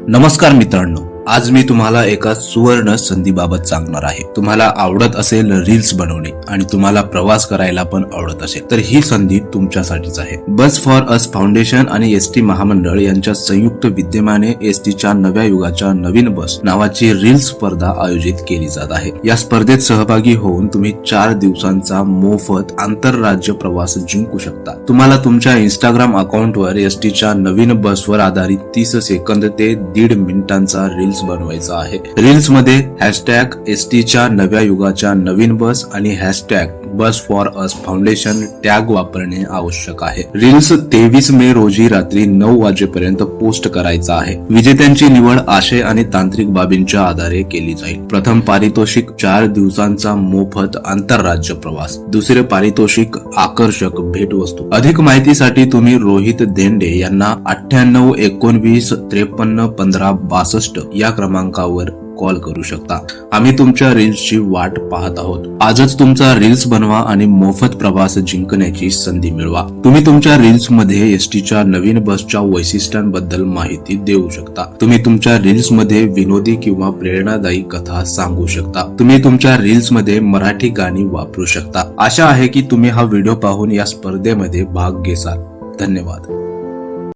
नमस्कार मित्रांनो. आज मी तुम्हाला एका सुवर्ण संधीबाबत सांगणार आहे. तुम्हाला आवडत असेल रील्स बनवणे आणि तुम्हाला प्रवास करायला पण आवडत असेल तर ही संधी तुमच्यासाठीच आहे. बस फॉर अस फाउंडेशन आणि एस टी महामंडळ यांच्या संयुक्त विद्यमाने एस टीच्या नव्या युगाच्या नवीन बस नावाची रील्स स्पर्धा आयोजित केली जात आहे. या स्पर्धेत सहभागी होऊन तुम्ही चार दिवसांचा मोफत आंतरराज्य प्रवास जिंकू शकता. तुम्हाला तुमच्या इंस्टाग्राम अकाउंटवर एस टीच्या नवीन बसवर आधारित तीस सेकंद ते दीड मिनिटांचा रील्स बनवायचा आहे. रील्समध्ये हॅशटॅग एस टीच्या नव्या युगाच्या नवीन बस आणि hashtag bus for us foundation tag वापरणे आवश्यक आहे. रील्स तेवीस मे रोजी रात्री नऊ वाजेपर्यंत पोस्ट करायचा आहे. विजेत्यांची निवड आशय आणि तांत्रिक बाबींच्या आधारे केली जाईल. प्रथम पारितोषिक चार दिवसांचा मोफत आंतरराज्य प्रवास. दुसरे पारितोषिक आकर्षक भेटवस्तू. अधिक माहितीसाठी तुम्ही रोहित देंडे यांना अठ्ठ्याण्णव एकोणवीस त्रेपन्न पंधरा बासष्ट या क्रमांकावर कॉल करू शकता. आम्ही तुमच्या रील्सची वाट पाहत आहोत. आजच तुमचा रील्स बनवा आणि मोफत प्रवास जिंकण्याची संधी मिळवा. तुम्ही तुमच्या रील्समध्ये एसटीच्या नवीन बसच्या वैशिष्ट्यांबद्दल माहिती देऊ शकता. तुम्ही तुमच्या रील्समध्ये विनोदी किंवा प्रेरणादायी कथा सांगू शकता. तुम्ही तुमच्या रील्समध्ये मराठी गाणी वापरू शकता. आशा आहे की तुम्ही हा व्हिडिओ पाहून या स्पर्धेमध्ये भाग घेसाल. धन्यवाद.